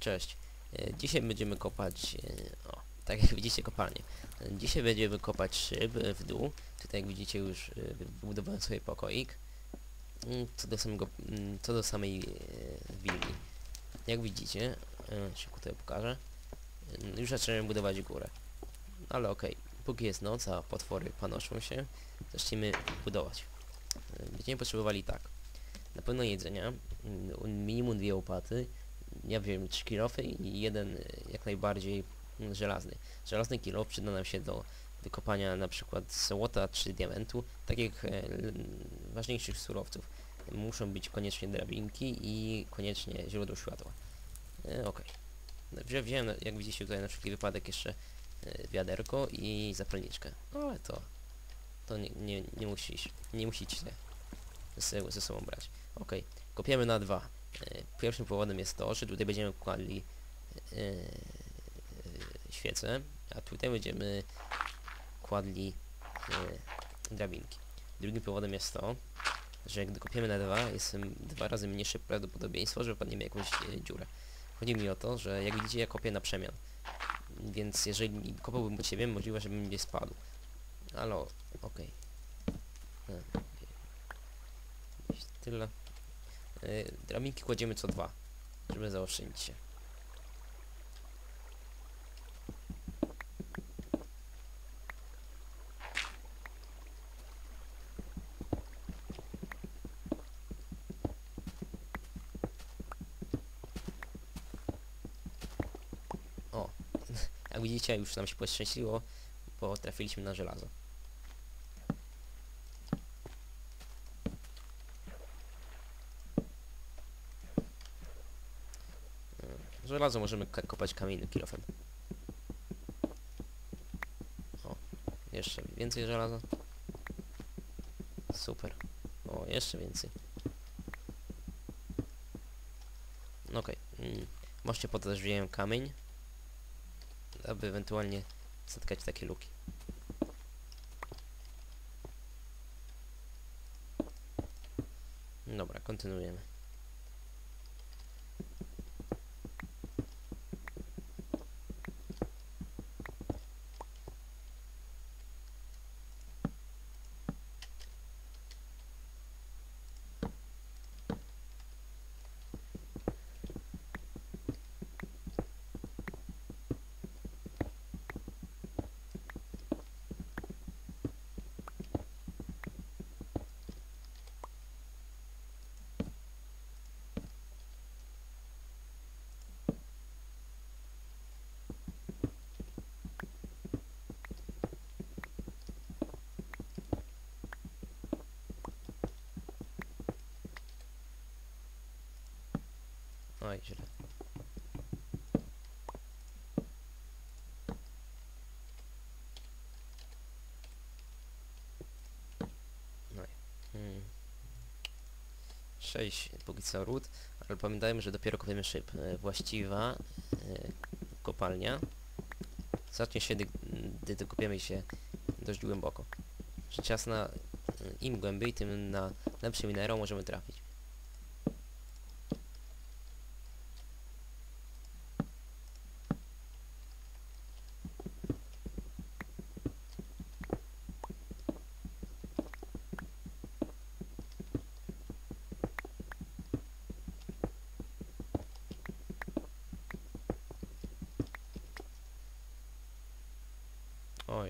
Cześć. E, Dzisiaj będziemy kopać, e, o, tak jak widzicie kopalnię. E, Dzisiaj będziemy kopać szyb w dół. Tutaj jak widzicie już wybudowałem sobie pokoik. Mm, Co do samego, mm, co do samej willi. Jak widzicie, szybko tutaj pokażę, już zacząłem budować górę. Ale okej, póki jest noc, a potwory panoszą się, zacznijmy budować. Będziemy potrzebowali tak. Na pewno jedzenia, mm, minimum dwie łopaty, ja wiem, 3 kilofy i jeden y, jak najbardziej mm, żelazny. Żelazny kilof przyda nam się do wykopania na przykład złota czy diamentu, takich e, ważniejszych surowców. Muszą być koniecznie drabinki i koniecznie źródło światła. E, Okej. Wzię- Wziąłem, jak widzicie tutaj na wszelki wypadek jeszcze e, wiaderko i zapalniczkę. No, Ale to, to nie, nie, nie, musisz, nie musicie ze, ze sobą brać. Okej, kopiemy na dwa. E, Pierwszym powodem jest to, że tutaj będziemy kładli e, e, świece, a tutaj będziemy kładli drabinki. Drugim powodem jest to, że gdy kopiemy na dwa, jest dwa razy mniejsze prawdopodobieństwo, że wpadniemy jakąś dziurę. Chodzi mi o to, że jak widzicie ja kopię na przemian. Więc jeżeli kopałbym po ciebie, możliwe, żebym nie spadł. Ale okej. Gdzieś Tyle. Yy, drabinki kładziemy co dwa, żeby zaoszczędzić się. O, jak widzicie już nam się poszczęściło, bo trafiliśmy na żelazo. Żelazo możemy kopać kamiennym kilofem. O, jeszcze więcej żelaza. Super. O, jeszcze więcej. No Okej. Mm. Możecie kamień, aby ewentualnie zatkać takie luki. Dobra, kontynuujemy. Oj, źle. No i... Hmm. 6 póki co ród, ale pamiętajmy, że dopiero kopiemy szyb. E, Właściwa e, kopalnia zacznie się, gdy, gdy kopiemy się dość głęboko. Rzecz jasna, e, im głębiej, tym na lepszy minerał możemy trafić.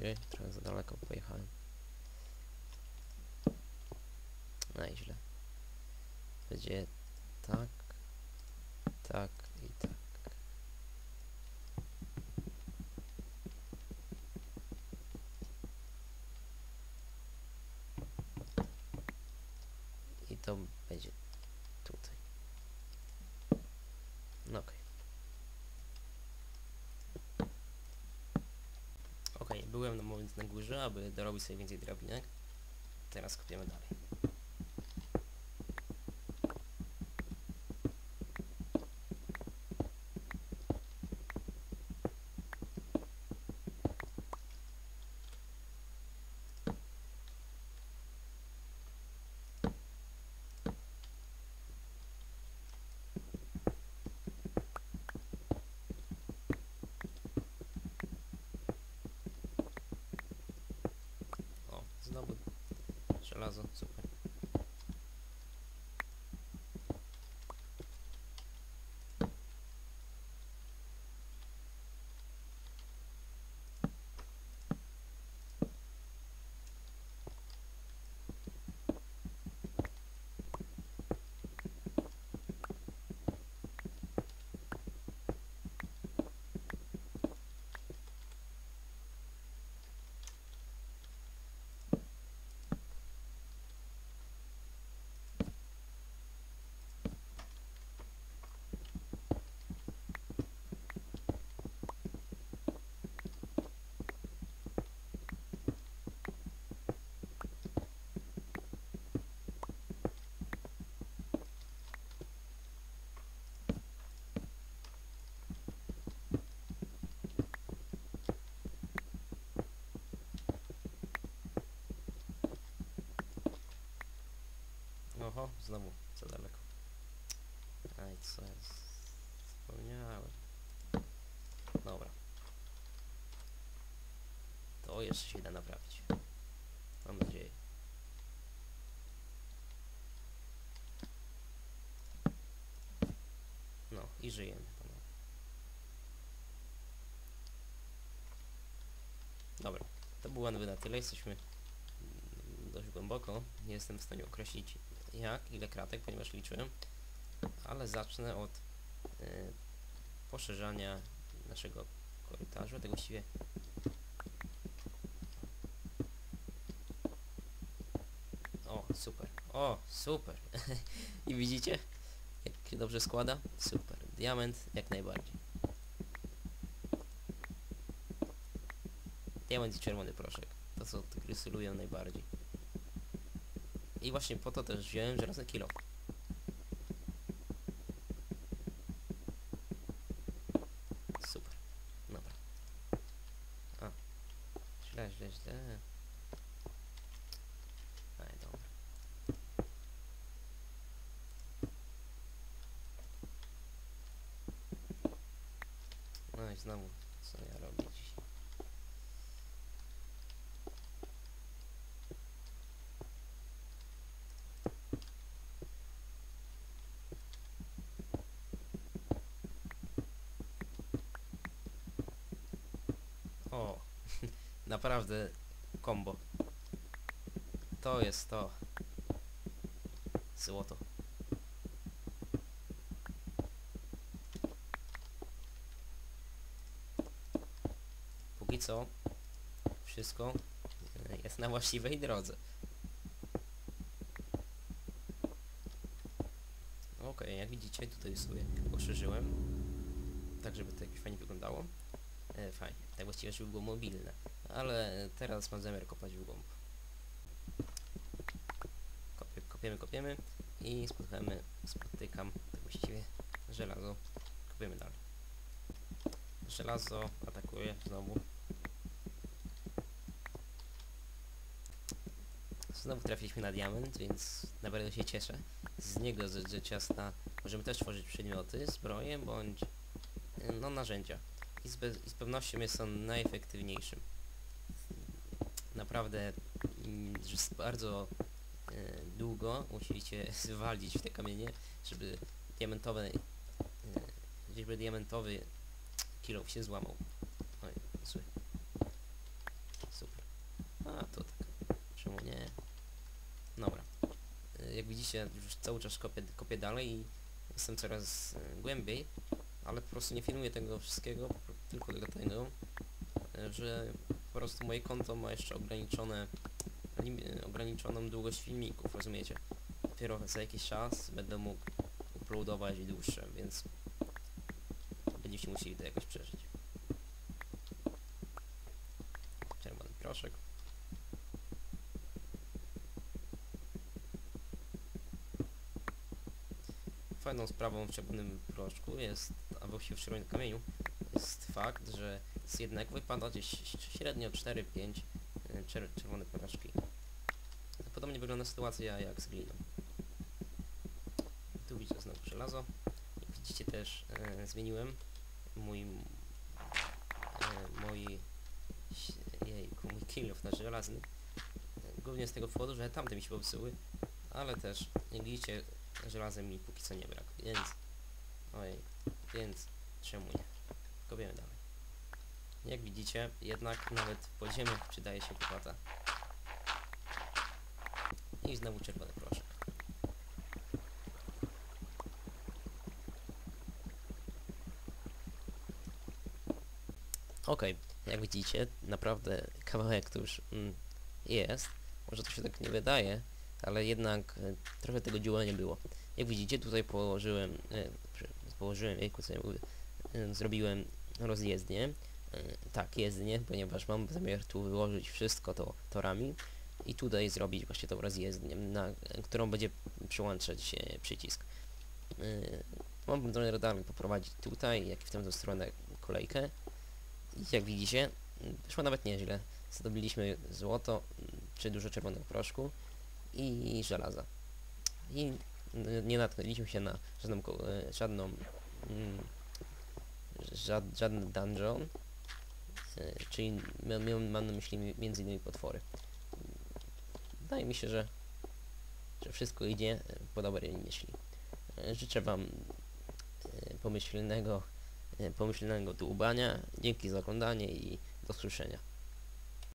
Ojej, trochę za daleko pojechałem. No i źle. Będzie tak, tak i tak. I to będzie tutaj. No okej. Okej, byłem na moment na górze, aby dorobić sobie więcej drabinek. Teraz kopiemy dalej. Żelazo, super. Oho, znowu za daleko. Aj, co jest? Wspomniałem. Dobra. To jeszcze się da naprawić. Mam nadzieję. No i żyjemy. Dobra, to było na tyle. Jesteśmy mm, dość głęboko. Nie jestem w stanie określić jak, ile kratek, ponieważ liczyłem, ale zacznę od y, poszerzania naszego korytarza, tego właściwie o, super, o, super. I widzicie, jak się dobrze składa? Super, diament jak najbardziej. Diament i czerwony proszek, to co rysuję najbardziej i właśnie po to też wziąłem żelazny kilo. Super. Dobra. A. Źle, źle, źle. No i znowu, co ja robię dzisiaj. O, naprawdę combo. To jest to. Złoto. Póki co wszystko jest na właściwej drodze. Okej, jak widzicie tutaj sobie poszerzyłem tak żeby to jakoś fajnie wyglądało. E, fajnie, tak właściwie żeby było mobilne, ale teraz mam zamiar kopać w głąb. Kopie, kopiemy, kopiemy i spotykamy, spotykam tak właściwie żelazo. Kopiemy dalej. Żelazo atakuje znowu. Znowu trafiliśmy na diament, więc naprawdę się cieszę. Z niego z, ciasta możemy też tworzyć przedmioty, zbroje bądź no narzędzia. I z, i z pewnością jest on najefektywniejszym. Naprawdę mm, bardzo y, długo musicie zwalić w te kamienie, żeby diamentowe y, żeby diamentowy kilo się złamał. Oj, zły. Super. A, to tak. Czemu nie? Dobra. Y, Jak widzicie, już cały czas kopię, kopię dalej i jestem coraz głębiej, ale po prostu nie filmuję tego wszystkiego, tylko dlatego, że po prostu moje konto ma jeszcze ograniczone, ograniczoną długość filmików, rozumiecie? Dopiero za jakiś czas będę mógł uploadować dłuższe, więc będziecie musieli to jakoś przeżyć. Czerwony proszek. Fajną sprawą w czerwonym proszku jest, a właściwie w czerwonym kamieniu, jest fakt, że z jednego wypada gdzieś średnio 4-5 y, czer czerwone proszki. Podobnie wygląda sytuacja jak z gliną. Tu widzę znowu żelazo. Jak widzicie też e, zmieniłem mój e, ś- jejku, mój kilof na żelazny. E, głównie z tego powodu, że tamte mi się popsuły, ale też, jak widzicie, żelazem mi póki co nie brak, więc... Ojej, więc czemu nie? Kopiemy dalej. Jak widzicie, jednak nawet w podziemiach przydaje się łopata. I znowu czerwony proszek. Okej, jak widzicie, naprawdę kawałek tu już mm, jest. Może to się tak nie wydaje, ale jednak e, trochę tego dzieła nie było. Jak widzicie, tutaj położyłem, e, położyłem, jejku, co ja mówię, e, zrobiłem rozjezdnię. E, tak, jezdnię, ponieważ mam zamiar tu wyłożyć wszystko to torami i tutaj zrobić właśnie tą rozjezdnię, na e, którą będzie przyłączać się przycisk. E, Mam trochę radarem poprowadzić tutaj, jak i w tę stronę kolejkę. I jak widzicie, wyszło nawet nieźle. Zdobyliśmy złoto, czy dużo czerwonego proszku i żelaza. I nie natknęliśmy się na żadną, e, żadną mm, żad, żaden dungeon, e, czyli ma- ma- mam na myśli mi- między innymi potwory. Wydaje mi się, że, że wszystko idzie e, po dobrej myśli. E, Życzę Wam e, pomyślnego, e, pomyślnego dłubania. Dzięki za oglądanie i do usłyszenia.